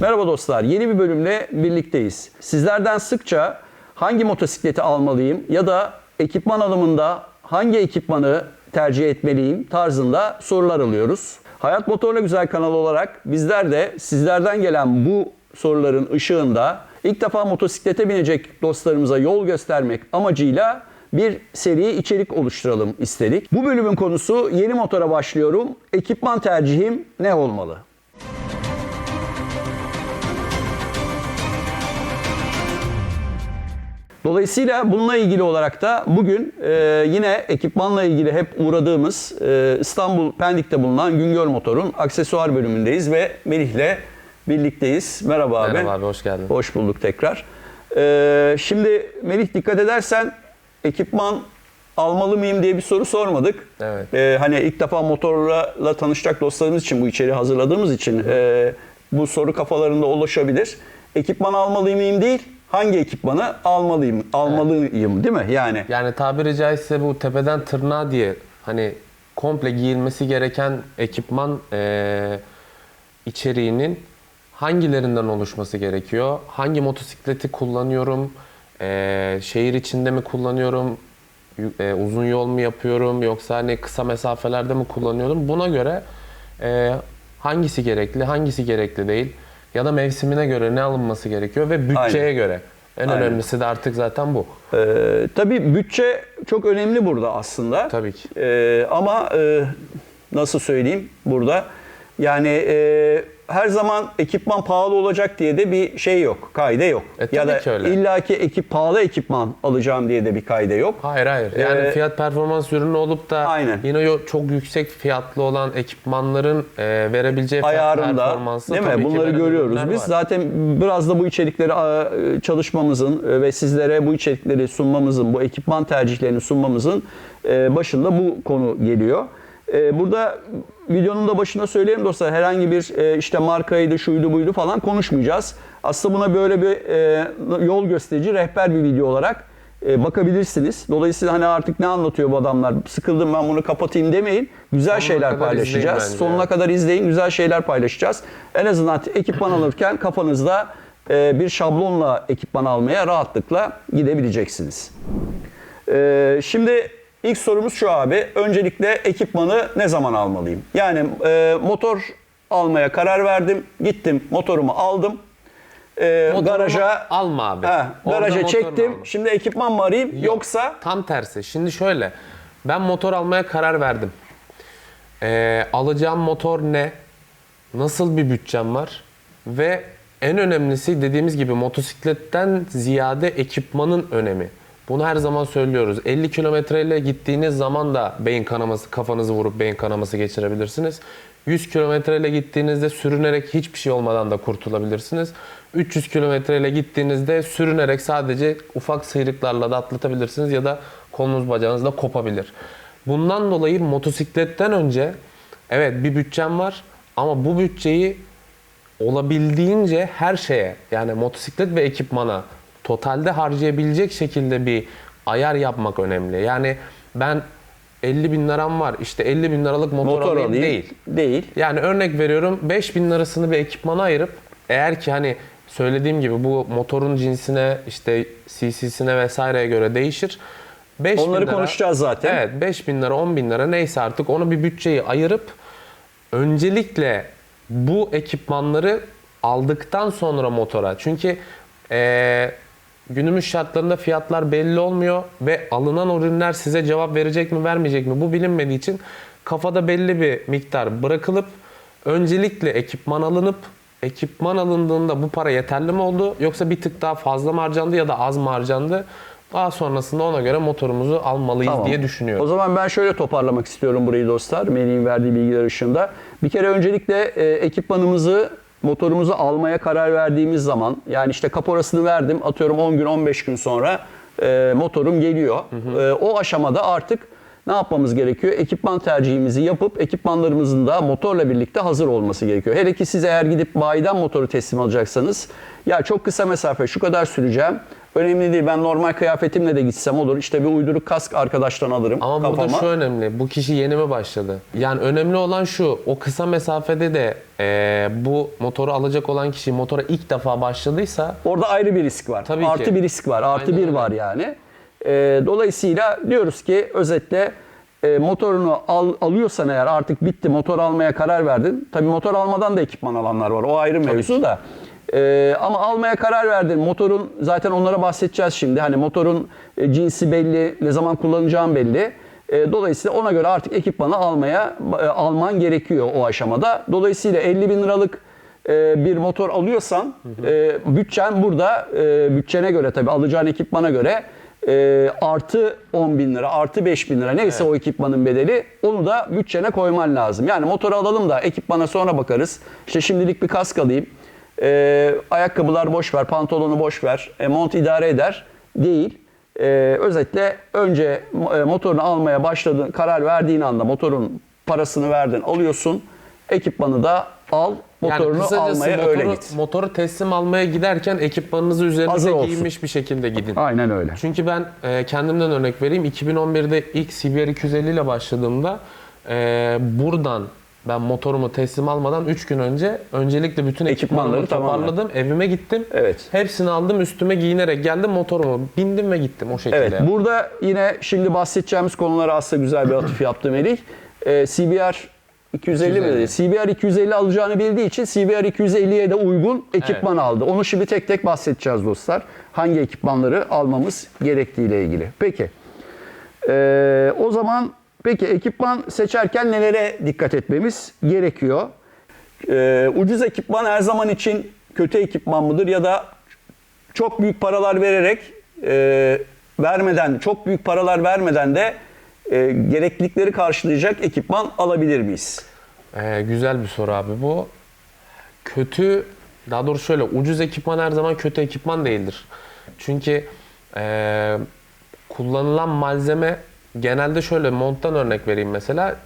Merhaba dostlar, yeni bir bölümle birlikteyiz. Sizlerden sıkça hangi motosikleti almalıyım ya da ekipman alımında hangi ekipmanı tercih etmeliyim tarzında sorular alıyoruz. Hayat Motorla Güzel kanalı olarak bizler de sizlerden gelen bu soruların ışığında ilk defa motosiklete binecek dostlarımıza yol göstermek amacıyla bir seri içerik oluşturalım istedik. Bu bölümün konusu yeni motora başlıyorum. Ekipman tercihim ne olmalı? Dolayısıyla bununla ilgili olarak da bugün e, yine ekipmanla ilgili hep uğradığımız e, İstanbul Pendik'te bulunan Güngör Motor'un aksesuar bölümündeyiz ve Melih'le birlikteyiz. Merhaba abi. Merhaba abi, hoş geldin. Hoş bulduk tekrar. E, şimdi Melih dikkat edersen ekipman almalı mıyım diye bir soru sormadık. Evet. E, hani ilk defa motorla tanışacak dostlarımız için bu içeriği hazırladığımız için e, bu soru kafalarında ulaşabilir. Ekipman almalı mıyım değil, hangi ekipmanı almalıyım, almalıyım değil mi? Yani Yani tabiri caizse bu tepeden tırnağa diye hani komple giyilmesi gereken ekipman eee, içeriğinin hangilerinden oluşması gerekiyor? Hangi motosikleti kullanıyorum? Eee, şehir içinde mi kullanıyorum? Eee, uzun yol mu yapıyorum? Yoksa hani kısa mesafelerde mi kullanıyorum? Buna göre eee, hangisi gerekli, hangisi gerekli değil? Ya da mevsimine göre ne alınması gerekiyor ve bütçeye Aynen. göre. En Aynen. önemlisi de artık zaten bu. e, tabii bütçe çok önemli burada aslında. Tabii ki. E, ama e, nasıl söyleyeyim burada? Yani e, her zaman ekipman pahalı olacak diye de bir şey yok, kaide yok. E, ya da ki öyle. illaki ekip pahalı ekipman alacağım diye de bir kaide yok. Hayır hayır. Yani Ee, fiyat performans ürünü olup da Aynen. yine çok yüksek fiyatlı olan ekipmanların e, verebileceği fiyat ayarında performansı değil mi? ki Bunları görüyoruz biz. var. Zaten biraz da bu içerikleri çalışmamızın e, ve sizlere bu içerikleri sunmamızın, bu ekipman tercihlerini sunmamızın e, başında bu konu geliyor. E, Burada videonun da başında söyleyeyim dostlar herhangi bir e, işte markaydı, şuydu, buydu falan konuşmayacağız. Aslında buna böyle bir e, yol gösterici, rehber bir video olarak e, bakabilirsiniz. Dolayısıyla hani artık ne anlatıyor bu adamlar? Sıkıldım ben bunu kapatayım demeyin. Güzel Sonuna şeyler paylaşacağız. Sonuna kadar izleyin. Güzel şeyler paylaşacağız. En azından ekipman alırken kafanızda bir şablonla ekipman almaya rahatlıkla gidebileceksiniz. Şimdi ilk sorumuz şu abi. Öncelikle ekipmanı ne zaman almalıyım? Yani e, motor almaya karar verdim. Gittim motorumu aldım. E, Motorumu garaja alma abi. He, Orada garaja motorunu çektim. alma. Şimdi ekipman mı arayayım Yok, yoksa tam tersi. Şimdi şöyle. Ben motor almaya karar verdim. E, alacağım motor ne? Nasıl bir bütçem var? Ve en önemlisi dediğimiz gibi motosikletten ziyade ekipmanın önemi. Bunu her zaman söylüyoruz. 50 kilometreyle gittiğiniz zaman da beyin kanaması, kafanızı vurup beyin kanaması geçirebilirsiniz. 100 kilometreyle gittiğinizde sürünerek hiçbir şey olmadan da kurtulabilirsiniz. 300 kilometreyle gittiğinizde sürünerek sadece ufak sıyrıklarla da atlatabilirsiniz ya da kolunuz bacağınız da kopabilir. Bundan dolayı motosikletten önce evet bir bütçem var ama bu bütçeyi olabildiğince her şeye yani motosiklet ve ekipmana totalde harcayabilecek şekilde bir ayar yapmak önemli. Yani ben 50 bin liram var işte 50 bin liralık motor, motor alayım, değil. Değil. Yani örnek veriyorum 5 bin lirasını bir ekipmana ayırıp eğer ki hani söylediğim gibi bu motorun cinsine işte cc'sine vesaireye göre değişir. 5 Onları konuşacağız zaten. Evet 5 bin lira 10 bin lira neyse artık onu bir bütçeyi ayırıp öncelikle bu ekipmanları aldıktan sonra motora. Çünkü eee, günümüz şartlarında fiyatlar belli olmuyor ve alınan ürünler size cevap verecek mi vermeyecek mi bu bilinmediği için kafada belli bir miktar bırakılıp öncelikle ekipman alınıp ekipman alındığında bu para yeterli mi oldu yoksa bir tık daha fazla mı harcandı ya da az mı harcandı? Daha sonrasında ona göre motorumuzu almalıyız Tamam. diye düşünüyorum. O zaman ben şöyle toparlamak istiyorum burayı dostlar. Melih'in verdiği bilgiler ışığında. Bir kere öncelikle e, ekipmanımızı, motorumuzu almaya karar verdiğimiz zaman yani işte kaporasını verdim atıyorum 10 gün 15 gün sonra e, motorum geliyor. E, o aşamada artık ne yapmamız gerekiyor? Ekipman tercihimizi yapıp ekipmanlarımızın da motorla birlikte hazır olması gerekiyor. Hele ki siz eğer gidip bayiden motoru teslim alacaksanız ya çok kısa mesafe şu kadar süreceğim. Önemli değil. Ben normal kıyafetimle de gitsem olur. İşte bir uyduruk kask arkadaştan alırım Ama kafama. burada şu önemli. Bu kişi yeni mi başladı? Yani önemli olan şu. O kısa mesafede de eee, bu motoru alacak olan kişi motora ilk defa başladıysa Orada ayrı bir risk var. Tabii Artı ki. bir risk var. Artı Aynen bir öyle. var yani. Ee, dolayısıyla diyoruz ki özetle e, motorunu al, alıyorsan eğer artık bitti motor almaya karar verdin. Tabii motor almadan da ekipman alanlar var. O ayrı mevzu da. Ee, ama almaya karar verdin. Motorun zaten onlara bahsedeceğiz şimdi. Hani motorun e, cinsi belli, ne zaman kullanacağın belli. E, dolayısıyla ona göre artık ekipmanı almaya e, alman gerekiyor o aşamada. Dolayısıyla 50 bin liralık e, bir motor alıyorsan e, bütçen burada e, bütçene göre tabii alacağın ekipmana göre e, artı 10 bin lira artı 5 bin lira neyse o ekipmanın bedeli onu da bütçene koyman lazım. Yani motoru alalım da ekipmana sonra bakarız. İşte şimdilik bir kask alayım. E, ayakkabılar boş ver, pantolonu boş ver. E, mont idare eder değil. E, özetle önce e, motorunu almaya başladın, karar verdiğin anda motorun parasını verdin, alıyorsun. Ekipmanı da al, motorunu kısacası almaya motoru, öyle git. motoru teslim almaya giderken ekipmanınızı Hazır üzerinize olsun. giyinmiş bir şekilde gidin. Aynen öyle. Çünkü ben e, kendimden örnek vereyim. 2011'de ilk CBR 250 ile başladığımda e, buradan ben motorumu teslim almadan 3 gün önce öncelikle bütün Ekipmanları ekipmanları toparladım. Evime gittim. Evet. Hepsini aldım üstüme giyinerek geldim motorumu bindim ve gittim o şekilde. Evet, burada yine şimdi bahsedeceğimiz konulara aslında güzel bir atıf yaptı Melih. Ee, CBR 250 mi dedi? 250. CBR 250 alacağını bildiği için CBR 250'ye de uygun ekipman aldı. Onu şimdi tek tek bahsedeceğiz dostlar. Hangi ekipmanları almamız gerektiğiyle ilgili. Peki. Ee, o zaman peki ekipman seçerken nelere dikkat etmemiz gerekiyor? Ee, ucuz ekipman her zaman için kötü ekipman mıdır ya da çok büyük paralar vererek e, vermeden, çok büyük paralar vermeden de e, gereklilikleri karşılayacak ekipman alabilir miyiz? Ee, güzel bir soru abi bu. Kötü, daha doğrusu şöyle ucuz ekipman her zaman kötü ekipman değildir. Çünkü ee, kullanılan malzeme genelde şöyle monttan örnek vereyim mesela.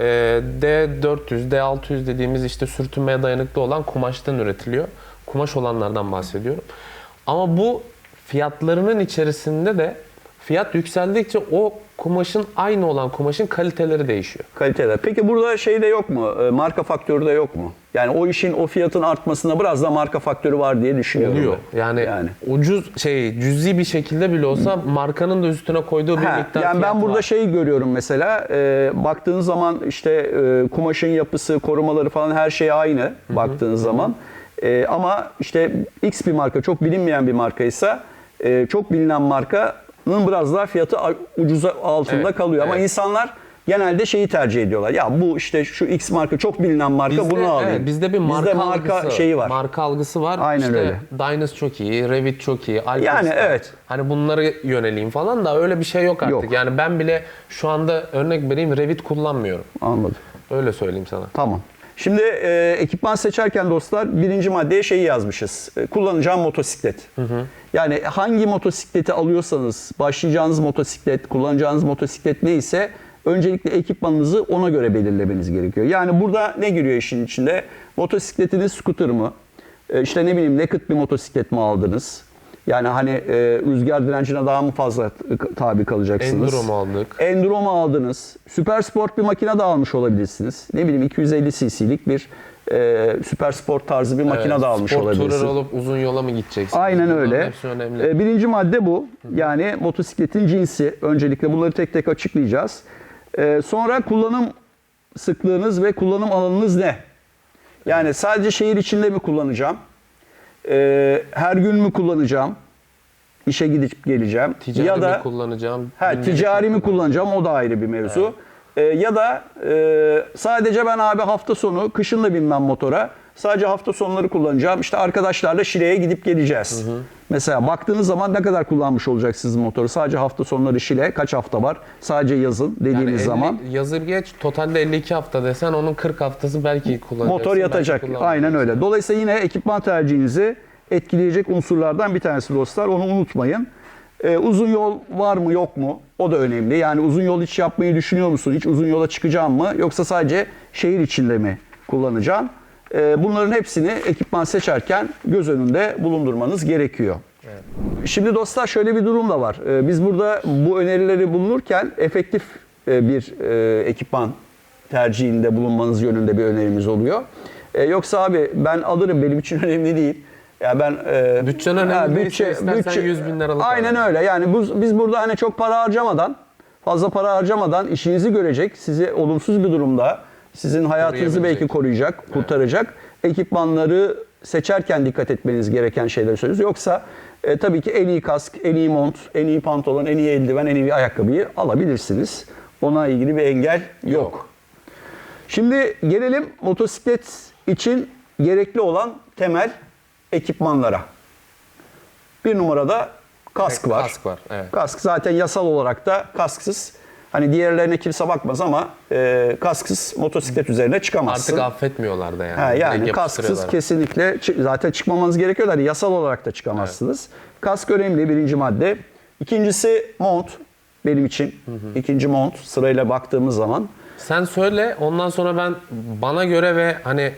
Ee, D400, D600 dediğimiz işte sürtünmeye dayanıklı olan kumaştan üretiliyor. Kumaş olanlardan bahsediyorum. Ama bu fiyatlarının içerisinde de fiyat yükseldikçe o kumaşın aynı olan kumaşın kaliteleri değişiyor. Kaliteler. Peki burada şey de yok mu? E, marka faktörü de yok mu? Yani o işin o fiyatın artmasında biraz da marka faktörü var diye düşünüyorum. Oluyor. ben. Yani, yani. ucuz şey cüzi bir şekilde bile olsa markanın da üstüne koyduğu bir Ha, miktar yani ben fiyat burada var. şey görüyorum mesela e, baktığın zaman işte e, kumaşın yapısı, korumaları falan her şey aynı baktığın zaman. E, ama işte X bir marka çok bilinmeyen bir markaysa e, çok bilinen markanın biraz daha fiyatı ucuza altında Evet, kalıyor. Ama evet. insanlar genelde şeyi tercih ediyorlar. Ya bu işte şu X marka çok bilinen marka Bizde, bunu alayım. evet, bizde bir marka, Bizde marka algısı, şeyi var. Marka algısı var. Aynen işte öyle. Dynas çok iyi, Revit çok iyi, Alpha Yani Star. evet. Hani bunları yöneleyim falan da öyle bir şey yok artık. Yok. Yani ben bile şu anda örnek vereyim Revit kullanmıyorum. Anladım. Öyle söyleyeyim sana. Tamam. Şimdi e, ekipman seçerken dostlar birinci maddeye şeyi yazmışız. E, kullanacağım motosiklet. Yani hangi motosikleti alıyorsanız, başlayacağınız motosiklet, kullanacağınız motosiklet neyse öncelikle ekipmanınızı ona göre belirlemeniz gerekiyor. Yani burada ne giriyor işin içinde? Motosikletiniz scooter mı? E, işte ne bileyim naked bir motosiklet mi aldınız? Yani hani e, rüzgar direncine daha mı fazla tabi kalacaksınız? Enduro mu aldık? Enduro mu aldınız? Süper sport bir makine de almış olabilirsiniz. Ne bileyim 250 cc'lik bir e, süper sport tarzı bir makine Evet, de almış spor olabilirsiniz. tourer olup uzun yola mı gideceksin? Aynen Bunların öyle. Önemli. E, birinci madde bu. Yani motosikletin cinsi. Öncelikle bunları tek tek açıklayacağız. E, sonra kullanım sıklığınız ve kullanım alanınız ne? Yani sadece şehir içinde mi kullanacağım? E, her gün mü kullanacağım? İşe gidip geleceğim. Ticari ya mi da kullanacağım? Ha, günlük ticari mi mi kullanacağım o da ayrı bir mevzu. Ee, ya da e, sadece ben abi hafta sonu kışın da binmem motora. Sadece hafta sonları kullanacağım. İşte arkadaşlarla Şile'ye gidip geleceğiz. Mesela baktığınız zaman ne kadar kullanmış olacaksınız motoru? Sadece hafta sonları Şile kaç hafta var? Sadece yazın dediğiniz Yani 50 zaman Yazı geç totalde 52 hafta desen onun 40 haftası belki kullanacaksın. motor yatacak. Aynen öyle. Dolayısıyla yine ekipman tercihinizi etkileyecek unsurlardan bir tanesi dostlar. Onu unutmayın. Ee, uzun yol var mı yok mu? O da önemli. Yani uzun yol hiç yapmayı düşünüyor musun? Hiç uzun yola çıkacağım mı? Yoksa sadece şehir içinde mi kullanacaksın? Ee, bunların hepsini ekipman seçerken göz önünde bulundurmanız gerekiyor. Şimdi dostlar şöyle bir durum da var. Ee, Biz burada bu önerileri bulunurken efektif e, bir e, ekipman tercihinde bulunmanız yönünde bir önerimiz oluyor. E, Yoksa abi ben alırım benim için önemli değil. Ya ben e, Bütçen önemli değilse istersen 100 bin liralık Aynen al. öyle. Yani bu, biz burada hani çok para harcamadan, fazla para harcamadan işinizi görecek, sizi olumsuz bir durumda, sizin hayatınızı belki koruyacak, kurtaracak ekipmanları seçerken dikkat etmeniz gereken şeyleri söylüyoruz. Yoksa e, tabii ki en iyi kask, en iyi mont, en iyi pantolon, en iyi eldiven, en iyi ayakkabıyı alabilirsiniz. Ona ilgili bir engel yok. Yok. Şimdi gelelim motosiklet için gerekli olan temel ekipmanlara. Bir numarada kask var. Kask var, evet. Kask zaten yasal olarak da kasksız. Hani diğerlerine kimse bakmaz ama e, kasksız motosiklet üzerine çıkamazsın. Artık affetmiyorlar da yani. Ha, yani kasksız kesinlikle zaten çıkmamanız gerekiyor da hani yasal olarak da çıkamazsınız. Kask önemli birinci madde. İkincisi mont benim için. İkinci mont sırayla baktığımız zaman. Sen söyle ondan sonra ben bana göre ve hani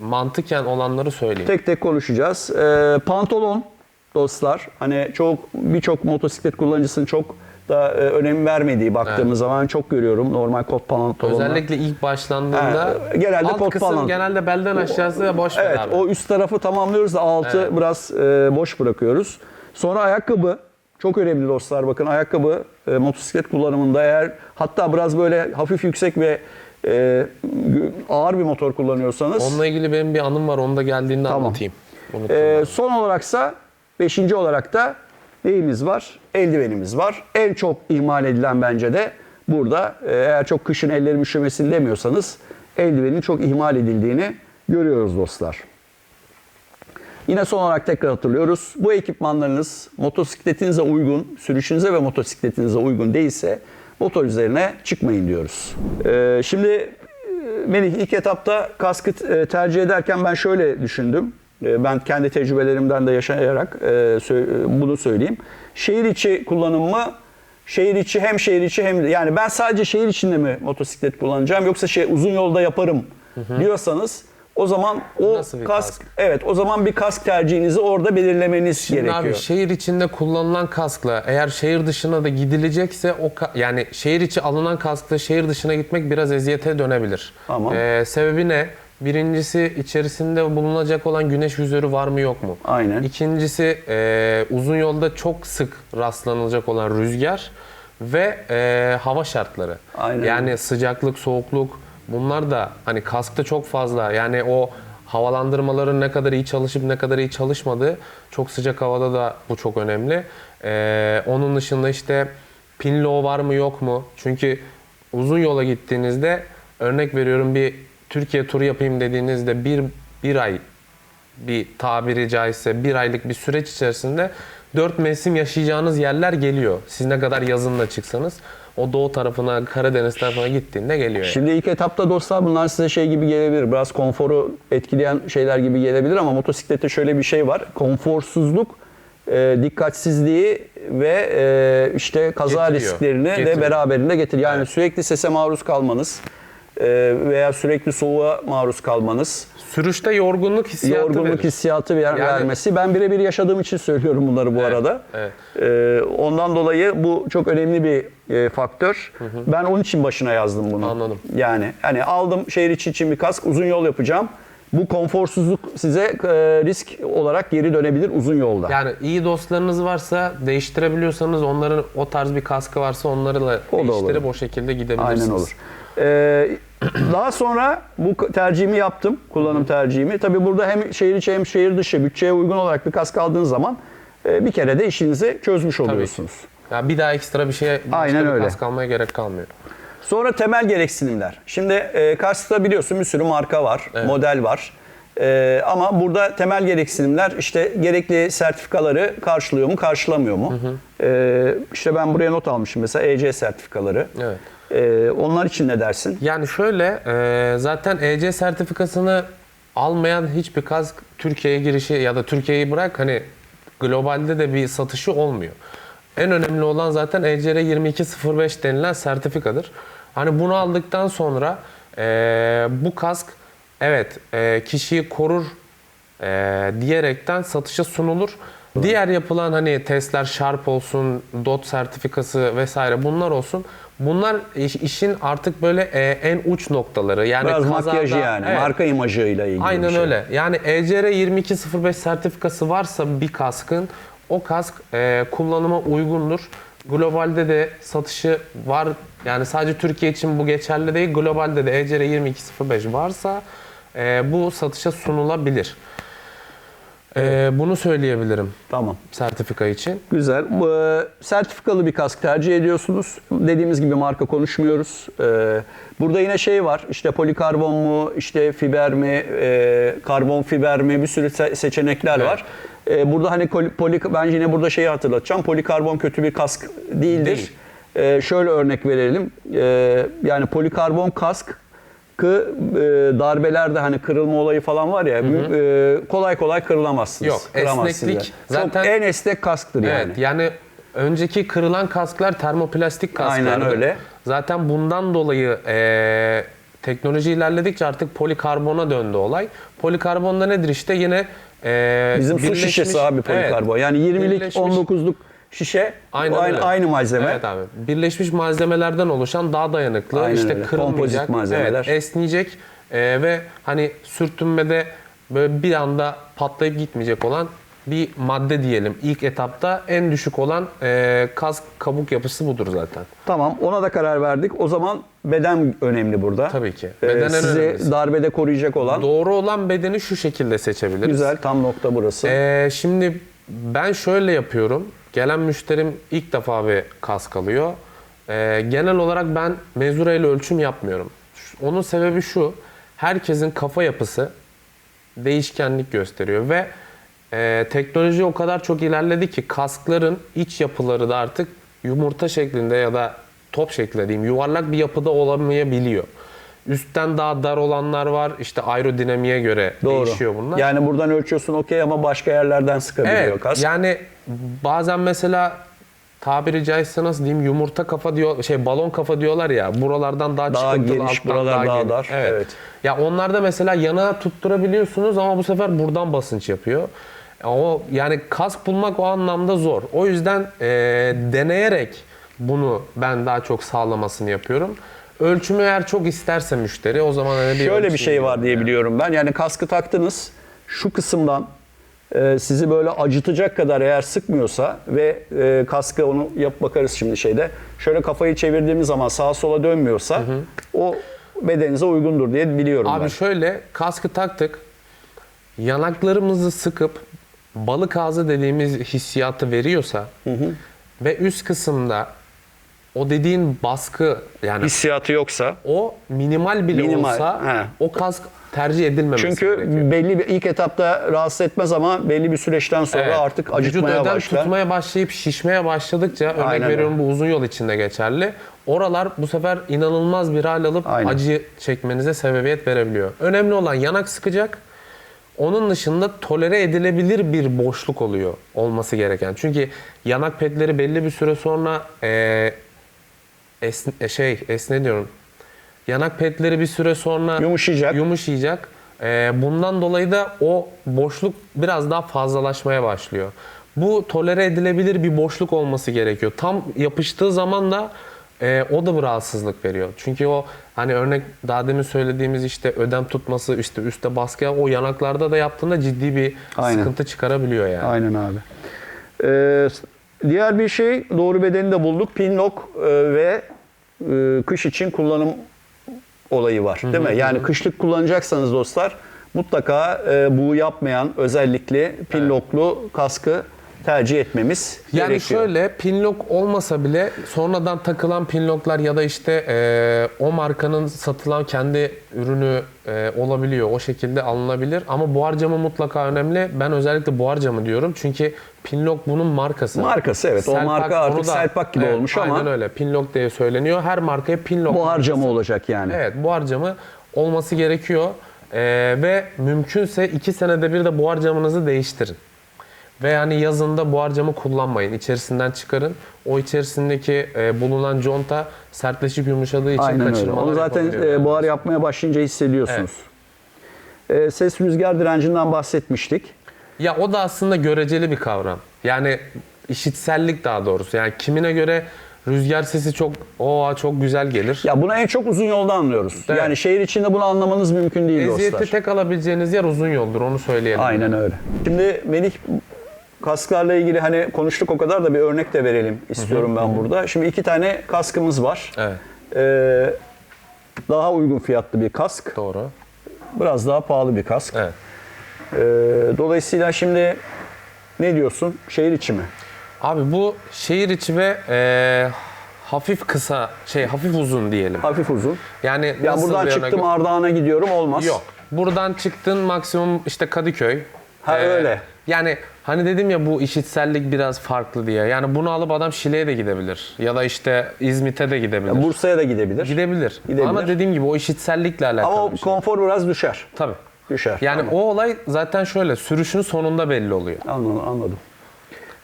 mantıken olanları söyleyeyim. Tek tek konuşacağız. Ee, pantolon dostlar. Hani çok birçok motosiklet kullanıcısının çok da e, önem vermediği baktığımız zaman çok görüyorum normal kot pantolonlar. Özellikle ilk başlandığında Ha, genelde alt pot kısım falan. genelde belden aşağısı boş ver Evet abi. o üst tarafı tamamlıyoruz da altı Evet. biraz e, boş bırakıyoruz. Sonra ayakkabı çok önemli dostlar bakın ayakkabı e, motosiklet kullanımında eğer hatta biraz böyle hafif yüksek ve e, ağır bir motor kullanıyorsanız Onunla ilgili benim bir anım var onu da geldiğinde Tamam. anlatayım. Unuttum Ee, ben. son olaraksa beşinci olarak da neyimiz var? Eldivenimiz var. En çok ihmal edilen bence de burada e, eğer çok kışın ellerim üşümesin demiyorsanız eldivenin çok ihmal edildiğini görüyoruz dostlar. Yine son olarak tekrar hatırlıyoruz. Bu ekipmanlarınız motosikletinize uygun, sürüşünüze ve motosikletinize uygun değilse motor üzerine çıkmayın diyoruz. Ee, şimdi e, Melih ilk etapta kaskı e, tercih ederken ben şöyle düşündüm. E, Ben kendi tecrübelerimden de yaşayarak e, e, bunu söyleyeyim. Şehir içi kullanım mı? Şehir içi hem şehir içi hem yani ben sadece şehir içinde mi motosiklet kullanacağım yoksa şey uzun yolda yaparım diyorsanız o zaman o kask, kask? evet o zaman bir kask tercihinizi orada belirlemeniz Şimdi gerekiyor. abi şehir içinde kullanılan kaskla eğer şehir dışına da gidilecekse o yani şehir içi alınan kaskla şehir dışına gitmek biraz eziyete dönebilir. Tamam. Ee, sebebi ne? Birincisi içerisinde bulunacak olan güneş vizörü var mı yok mu? Aynen. İkincisi e, uzun yolda çok sık rastlanılacak olan rüzgar ve e, hava şartları. Aynen. Yani sıcaklık, soğukluk bunlar da hani kaskta çok fazla. Yani o havalandırmaların ne kadar iyi çalışıp ne kadar iyi çalışmadığı çok sıcak havada da bu çok önemli. E, onun dışında işte pin low var mı yok mu? Çünkü uzun yola gittiğinizde örnek veriyorum bir Türkiye turu yapayım dediğinizde bir, bir ay bir tabiri caizse bir aylık bir süreç içerisinde dört mevsim yaşayacağınız yerler geliyor. Siz ne kadar yazınla çıksanız o doğu tarafına, Karadeniz tarafına gittiğinde geliyor. yani. Şimdi ilk etapta dostlar bunlar size şey gibi gelebilir. Biraz konforu etkileyen şeyler gibi gelebilir ama motosiklette şöyle bir şey var. Konforsuzluk, e, dikkatsizliği ve e, işte kaza Getiriyor, risklerini de getiriyor. beraberinde getirir. Yani Evet. sürekli sese maruz kalmanız veya sürekli soğuğa maruz kalmanız, Sürüşte yorgunluk hissiyatı yorgunluk verir. hissiyatı ver- Yani- vermesi. Ben birebir yaşadığım için söylüyorum bunları bu arada. evet. E, ondan dolayı bu çok önemli bir e, faktör. Ben onun için başına yazdım bunu. Anladım. Yani hani aldım şehir içi için bir kask, uzun yol yapacağım. Bu konforsuzluk size e, risk olarak geri dönebilir uzun yolda. Yani iyi dostlarınız varsa değiştirebiliyorsanız onların o tarz bir kaskı varsa onlarla O da değiştirip olur. o şekilde gidebilirsiniz. Aynen olur. Ee, daha sonra bu tercihimi yaptım, kullanım tercihimi. Tabii burada hem şehir içi hem şehir dışı bütçeye uygun olarak bir kask aldığınız zaman e, bir kere de işinizi çözmüş oluyorsunuz. Ya bir daha ekstra bir şeye Aynen bir öyle. kask almaya gerek kalmıyor. Sonra temel gereksinimler. Şimdi e, kaskta biliyorsun bir sürü marka var, model var. E, ama burada temel gereksinimler işte gerekli sertifikaları karşılıyor mu, karşılamıyor mu? E, işte ben buraya not almışım mesela EC sertifikaları. Evet. E, onlar için ne dersin? Yani şöyle e, zaten EC sertifikasını almayan hiçbir kask Türkiye'ye girişi ya da Türkiye'yi bırak hani globalde de bir satışı olmuyor. En önemli olan zaten ECR 2205 denilen sertifikadır. Hani bunu aldıktan sonra e, bu kask evet e, kişiyi korur e, diyerekten satışa sunulur. Diğer yapılan hani testler Sharp olsun, DOT sertifikası vesaire bunlar olsun. Bunlar iş- işin artık böyle e, en uç noktaları. Yani Biraz kazada- makyajı yani. Evet. Marka imajıyla ilgili Aynen şey. öyle. Yani ECR 2205 sertifikası varsa bir kaskın o kask e, kullanıma uygundur. Globalde de satışı var. Yani sadece Türkiye için bu geçerli değil. Globalde de ECR 2205 varsa e, bu satışa sunulabilir. E, bunu söyleyebilirim Tamam. sertifika için. Güzel. Bu, e, sertifikalı bir kask tercih ediyorsunuz. Dediğimiz gibi marka konuşmuyoruz. E, burada yine şey var. İşte polikarbon mu, işte fiber mi, e, karbon fiber mi bir sürü se- seçenekler var. E, burada hani koli, poli, ben yine burada şeyi hatırlatacağım. Polikarbon kötü bir kask değildir. Değil. E, şöyle örnek verelim. E, yani polikarbon kask e, darbelerde hani kırılma olayı falan var ya e, kolay kolay kırılamazsınız. Yok, esneklik zaten- en esnek kasktır yani. Evet yani önceki kırılan kasklar termoplastik kasklardı. Aynen öyle. Zaten bundan dolayı e, teknoloji ilerledikçe artık polikarbona döndü olay. Polikarbonda nedir işte yine e, Bizim su şişesi abi polikarbon. Evet, yani 20'lik birleşmiş- 19'luk şişe Aynen aynı, öyle. aynı malzeme. Evet abi. Birleşmiş malzemelerden oluşan daha dayanıklı, Aynen işte öyle. kırılmayacak, Kompozit malzemeler. evet, esneyecek e, ve hani sürtünmede böyle bir anda patlayıp gitmeyecek olan bir madde diyelim. İlk etapta en düşük olan e, kask kabuk yapısı budur zaten. Tamam ona da karar verdik. O zaman beden önemli burada. Tabii ki. Ee, Beden en sizi önemlisi. darbede koruyacak olan. Doğru olan bedeni şu şekilde seçebiliriz. Güzel tam nokta burası. Ee, şimdi ben şöyle yapıyorum. Gelen müşterim ilk defa bir kask alıyor. Ee, genel olarak ben mezureyle ölçüm yapmıyorum. Onun sebebi şu. Herkesin kafa yapısı değişkenlik gösteriyor ve e, teknoloji o kadar çok ilerledi ki kaskların iç yapıları da artık yumurta şeklinde ya da top şeklinde diyeyim yuvarlak bir yapıda olamayabiliyor. Üstten daha dar olanlar var. İşte aerodinamiğe göre Doğru. değişiyor bunlar. Yani buradan ölçüyorsun okey ama başka yerlerden sıkabiliyor Evet. kask. Yani bazen mesela tabiri caizse nasıl diyeyim yumurta kafa diyor şey balon kafa diyorlar ya buralardan daha, Daha çıkıntılı geniş, alttan buralar daha geniş. dar. Evet. Evet. Ya onlarda mesela yana tutturabiliyorsunuz ama bu sefer buradan basınç yapıyor. O yani kask bulmak o anlamda zor. O yüzden e, deneyerek bunu ben daha çok sağlamasını yapıyorum. Ölçümü eğer çok isterse müşteri o zaman hani bir Şöyle bir şey var diye yani. biliyorum ben. Yani kaskı taktınız. Şu kısımdan e, sizi böyle acıtacak kadar eğer sıkmıyorsa ve e, kaskı onu yap bakarız şimdi şeyde. Şöyle kafayı çevirdiğimiz zaman sağa sola dönmüyorsa o bedeninize uygundur diye biliyorum Abi ben. şöyle kaskı taktık. Yanaklarımızı sıkıp balık ağzı dediğimiz hissiyatı veriyorsa ve üst kısımda o dediğin baskı yani Hissiyatı yoksa. o minimal bile Minimal, olsa he. o kask tercih edilmemesi Çünkü gerekiyor. belli bir ilk etapta rahatsız etmez ama belli bir süreçten sonra Evet. artık Vücut acıtmaya ödem başlar. tutmaya başlayıp şişmeye başladıkça örnek Aynen veriyorum bu uzun yol içinde geçerli. Oralar bu sefer inanılmaz bir hal alıp Aynen. acı çekmenize sebebiyet verebiliyor. Önemli olan yanak sıkacak. Onun dışında tolere edilebilir bir boşluk oluyor olması gereken. Çünkü yanak pedleri belli bir süre sonra eee esn- e, şey esne diyorum. Yanak pedleri bir süre sonra Yumuşayacak. yumuşayacak. Ee, bundan dolayı da o boşluk biraz daha fazlalaşmaya başlıyor. Bu tolere edilebilir bir boşluk olması gerekiyor. Tam yapıştığı zaman da e, o da bir rahatsızlık veriyor. Çünkü o hani örnek daha demin söylediğimiz işte ödem tutması, işte üstte baskı o yanaklarda da yaptığında ciddi bir Aynen. sıkıntı çıkarabiliyor yani. Aynen abi. Ee, diğer bir şey doğru bedeni de bulduk. Pinlock e, ve e, kış için kullanım olayı var. Değil mi? Yani kışlık kullanacaksanız dostlar mutlaka e, bu yapmayan özellikle pinlocklu kaskı tercih etmemiz Yani gerekiyor. şöyle pinlock olmasa bile sonradan takılan pinlocklar ya da işte e, o markanın satılan kendi ürünü e, olabiliyor. O şekilde alınabilir. Ama buhar camı mutlaka önemli. Ben özellikle buhar camı diyorum. Çünkü pinlock bunun markası. Markası, evet. O marka artık onu Selpak gibi olmuş ama- Aynen öyle. Pinlock diye söyleniyor. Her markaya pinlock. Buhar camı olacak yani. Evet buhar camı olması gerekiyor. E, ve mümkünse iki senede bir de buhar camınızı değiştirin. Ve yani yazında buhar camı kullanmayın. İçerisinden çıkarın. O içerisindeki e, bulunan conta sertleşip yumuşadığı için Aynen öyle. kaçırmalar Onu zaten yapabiliyor e, buhar yapmaya başlayınca hissediyorsunuz. E, ses rüzgar direncinden bahsetmiştik. Ya o da aslında göreceli bir kavram. Yani işitsellik daha doğrusu. Yani kimine göre rüzgar sesi çok o çok güzel gelir. Ya bunu en çok uzun yolda anlıyoruz. Evet. Yani şehir içinde bunu anlamanız mümkün değil Eziyeti dostlar. tek alabileceğiniz yer uzun yoldur onu söyleyelim. Aynen öyle. Şimdi Melih kasklarla ilgili hani konuştuk o kadar da bir örnek de verelim istiyorum ben burada. Şimdi iki tane kaskımız var. Evet Ee, daha uygun fiyatlı bir kask, doğru. biraz daha pahalı bir kask. Evet. Ee, dolayısıyla şimdi ne diyorsun? Şehir içi mi? Abi bu şehir içi ve e, hafif kısa şey hafif uzun diyelim. Hafif uzun. Yani Ya nasıl buradan bir örnek- çıktım Ardahan'a gidiyorum olmaz. Yok. Buradan çıktın maksimum işte Kadıköy. Ha, Ee, öyle. Yani hani dedim ya bu işitsellik biraz farklı diye. Yani bunu alıp adam Şile'ye de gidebilir. Ya da işte İzmit'e de gidebilir. Ya Bursa'ya da gidebilir. gidebilir. Gidebilir. Ama dediğim gibi o işitsellikle alakalı Ama o bir şey. konfor biraz düşer. Tabii. Düşer. Yani Tamam. o olay zaten şöyle sürüşün sonunda belli oluyor. Anladım. anladım.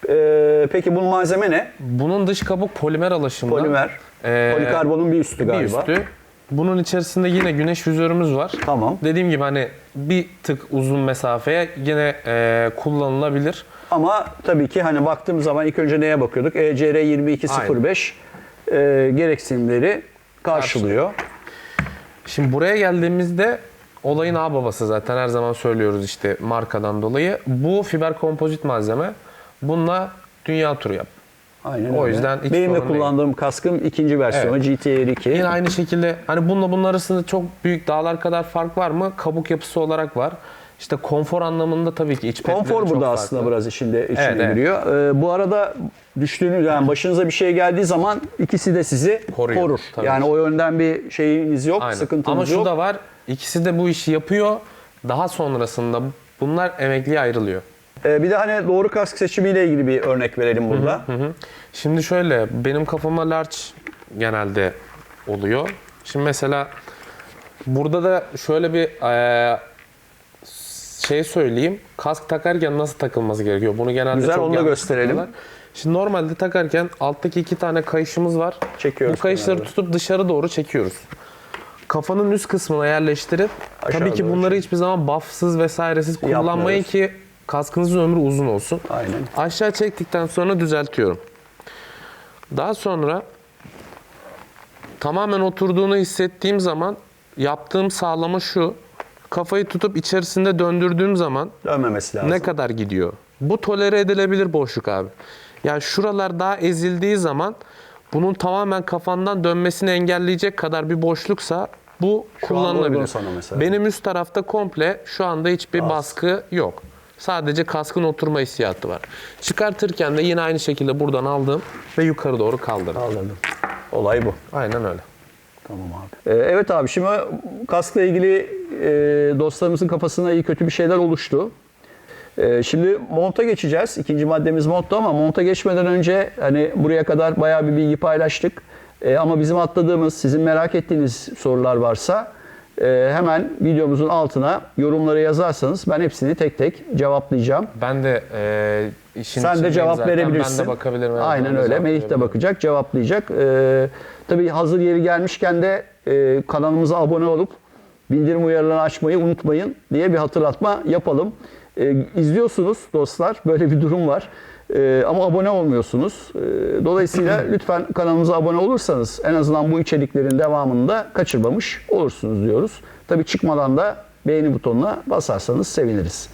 Ee, peki bunun malzeme ne? Bunun dış kabuk polimer alaşımda. Polimer. Ee, Polikarbonun bir üstü bir galiba. üstü. Bunun içerisinde yine güneş vizörümüz var. Tamam. Dediğim gibi hani bir tık uzun mesafeye yine e, kullanılabilir. Ama tabii ki hani baktığım zaman ilk önce neye bakıyorduk? ECR 2205 e, gereksinimleri karşılıyor. Şimdi buraya geldiğimizde olayın ağababası zaten her zaman söylüyoruz işte markadan dolayı. Bu fiber kompozit malzeme. Bununla dünya turu yap. Aynen O öyle. yüzden hiç Benim de sorun değil. kullandığım kaskın ikinci versiyonu GTR 2. Yine aynı şekilde hani bununla bunun arasında çok büyük dağlar kadar fark var mı? Kabuk yapısı olarak var. İşte konfor anlamında tabii ki iç petleri Konfor çok burada farklı. aslında biraz içinde içine Evet, evet. giriyor. Ee, bu arada düştüğünüz yani başınıza bir şey geldiği zaman ikisi de sizi Koruyor, korur. tabii Yani o yönden bir şeyiniz yok, Aynen. sıkıntınız Ama şu yok. da var. İkisi de bu işi yapıyor. Daha sonrasında bunlar emekliye ayrılıyor. Ee, bir de hani doğru kask seçimiyle ilgili bir örnek verelim burada. Hı hı. Şimdi şöyle benim kafama large genelde oluyor. Şimdi mesela burada da şöyle bir eee, şey söyleyeyim. Kask takarken nasıl takılması gerekiyor? Bunu genelde Güzel, çok onu da gösterelim. Şimdi normalde takarken alttaki iki tane kayışımız var. Çekiyoruz Bu kayışları kenarda. tutup dışarı doğru çekiyoruz. Kafanın üst kısmına yerleştirip Aşağı tabii ki bunları hiçbir zaman buffsız vesairesiz kullanmayın Yapmıyoruz. ki kaskınızın ömrü uzun olsun. Aynen. Aşağı çektikten sonra düzeltiyorum. Daha sonra tamamen oturduğunu hissettiğim zaman yaptığım sağlama şu. Kafayı tutup içerisinde döndürdüğüm zaman Dönmemesi lazım. ne kadar gidiyor? Bu tolere edilebilir boşluk abi. Yani şuralar daha ezildiği zaman bunun tamamen kafandan dönmesini engelleyecek kadar bir boşluksa bu Şu kullanılabilir. Benim üst tarafta komple şu anda hiçbir baskı yok. Sadece kaskın oturma hissiyatı var. Çıkartırken de yine aynı şekilde buradan aldım ve yukarı doğru kaldırdım. Anladım. Olay bu. Aynen öyle. Tamam abi. Ee, evet abi şimdi kaskla ilgili e, dostlarımızın kafasına iyi kötü bir şeyler oluştu. Ee, şimdi monta geçeceğiz. İkinci maddemiz montta ama monta geçmeden önce hani buraya kadar bayağı bir bilgi paylaştık. Ee, ama bizim atladığımız, sizin merak ettiğiniz sorular varsa e, hemen videomuzun altına yorumları yazarsanız ben hepsini tek tek cevaplayacağım. Ben de e, işin Sen de cevap zaten. verebilirsin. Ben de bakabilirim. evet, Aynen öyle. Melih de bakacak, cevaplayacak. Ee, tabii hazır yeri gelmişken de e, kanalımıza abone olup bildirim uyarılarını açmayı unutmayın diye bir hatırlatma yapalım. Ee, izliyorsunuz dostlar. Böyle bir durum var. Ee, ama abone olmuyorsunuz. Ee, dolayısıyla lütfen kanalımıza abone olursanız en azından bu içeriklerin devamını da kaçırmamış olursunuz diyoruz. Tabii çıkmadan da beğeni butonuna basarsanız seviniriz.